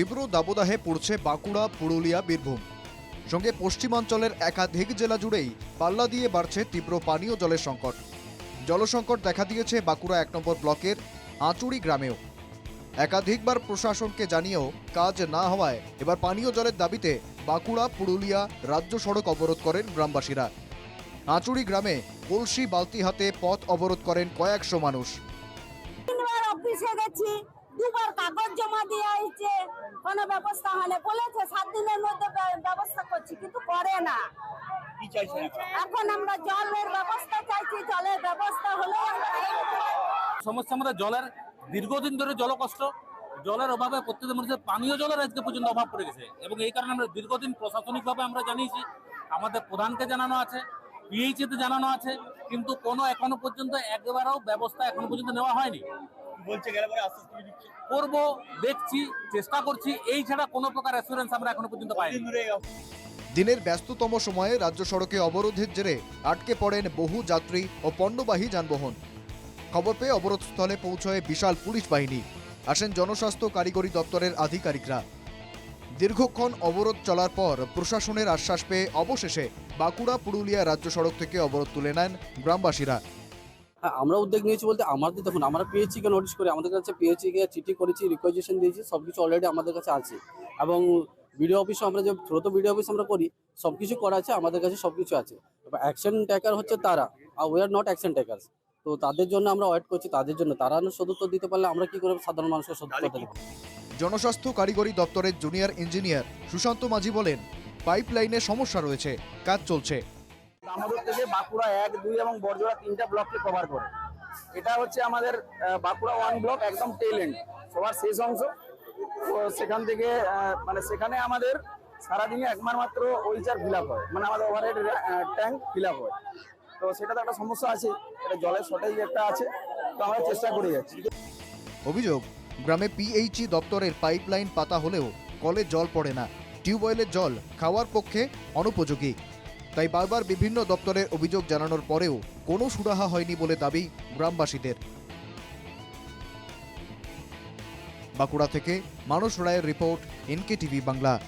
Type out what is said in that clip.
তীব্র দাবদাহে পড়ছে বাঁকুড়া, পুরুলিয়া, বীরভূম। সঙ্গে পশ্চিমাঞ্চলের একাধিক জেলা জুড়েই পাল্লা দিয়ে বাড়ছে তীব্র পানীয় জলের সংকট। জলসংকট দেখা দিয়েছে বাঁকুড়া এক নম্বর ব্লকের আঁচুড়ি গ্রামেও। একাধিকবার প্রশাসনকে জানিয়েও কাজ না হওয়ায় এবার পানীয় জলের দাবিতে বাঁকুড়া, পুরুলিয়া রাজ্য সড়ক অবরোধ করেন গ্রামবাসীরা। আঁচুড়ি গ্রামে কলসি বালতি হাতে পথ অবরোধ করেন কয়েকশো মানুষ। দুবার কাগজ জমা দিয়ে আইছে কোনো ব্যবস্থা হলে বলেছে সাত দিনের মধ্যে ব্যবস্থা করছি কিন্তু করে না। এখন? এখন আমরা জলের ব্যবস্থা চাইছি জলের ব্যবস্থা হলে সমস্যা আমাদের জলের দীর্ঘদিন ধরে জলকষ্ট জলের অভাবে প্রত্যেকটা মানুষের পানীয় জলের আজকে পর্যন্ত অভাব পড়ে গেছে। এবং এই কারণে আমরা দীর্ঘদিন প্রশাসনিকভাবে আমরা জানিয়েছি আমাদের প্রধানকে জানানো আছে পিএইচিতে জানানো আছে কিন্তু কোনো এখনও পর্যন্ত একবারও ব্যবস্থা এখনও পর্যন্ত নেওয়া হয়নি। কি বলছে গেলে পরে আশ্বাস করে দিচ্ছে করব। দেখছি চেষ্টা করছি এই ছাড়া কোনো প্রকার অ্যাসুরেন্স আমরা এখনও পর্যন্ত অবস্থা। দিনের ব্যস্ততম সময়ে রাজ্য সড়কে অবরোধের জেরে আটকে পড়েন বহু যাত্রী ও পণ্যবাহী যানবাহন। খবর পেয়ে অবরোধস্থলে পৌঁছয় বিশাল পুলিশ বাহিনী। আসেন জনস্বাস্থ্য কারিগরি দপ্তরের আধিকারিকরা। দীর্ঘক্ষণ অবরোধ চলার পর প্রশাসনের আশ্বাস পেয়ে অবশেষে বাঁকুড়া পুরুলিয়া রাজ্য সড়ক থেকে অবরোধ তুলে নেন গ্রামবাসীরা। হ্যাঁ আমরা উদ্যোগ নিয়েছি বলতে আমাদের দেখুন আমরা পিএইচি কে নোটিশ করি আমাদের কাছে পিএইচি কে চিঠি করেছি রিকোয়েস্টেশন দিয়েছি সব কিছু অলরেডি আমাদের কাছে আছে। এবং বিডিও অফিসে আমরা যে ছোট বিডিও অফিস আমরা করি সব কিছু করা আছে আমাদের কাছে সব কিছু আছে। এবার অ্যাকশন টেকার হচ্ছে তারা আর we are not action taker তো তাদের জন্য আমরা ওয়েট করছি তাদের জন্য। তারা সদুত্তর দিতে পারলে আমরা কি করে সাধারণ মানুষকে সদুত্তর দেবো? জনস্বাস্থ্য কারিগরি দপ্তরের জুনিয়র ইঞ্জিনিয়ার সুশান্ত মাঝি বলেন পাইপলাইনে সমস্যা রয়েছে কাজ চলছে। দামোদর থেকে বাঁকুড়া এক, দুই এবং বরজোড়া তিনটা ব্লককে কভার করে। এটা হচ্ছে আমাদের বাঁকুড়া ওয়ান ব্লক একদম টেল এন্ড সবার শেষ অংশ। তো সেখান থেকে মানে সেখানে আমাদের সারাদিনে একবার মাত্র ওইচার ফিল আপ হয়। মানে আমাদের ওভারহেড ট্যাঙ্ক ফিল হয়। তো সেটা তো একটা সমস্যা আছে, এটা জলের শর্টেজ একটা আছে, তো আমরা চেষ্টা করে যাচ্ছি। অভিযোগ, গ্রামে পিএইচই দপ্তরের পাইপলাইন পাতা হলেও কলে জল পড়ে না। টিউবওয়েলের জল খাওয়ার পক্ষে অনুপযোগী। তাই বারবার বিভিন্ন দপ্তরের অভিযোগ জানানোর পরেও কোনো সুরাহা হয়নি বলে দাবি গ্রামবাসীদের। বাঁকুড়া থেকে মানস রায়ের রিপোর্ট এনকে টিভি বাংলা।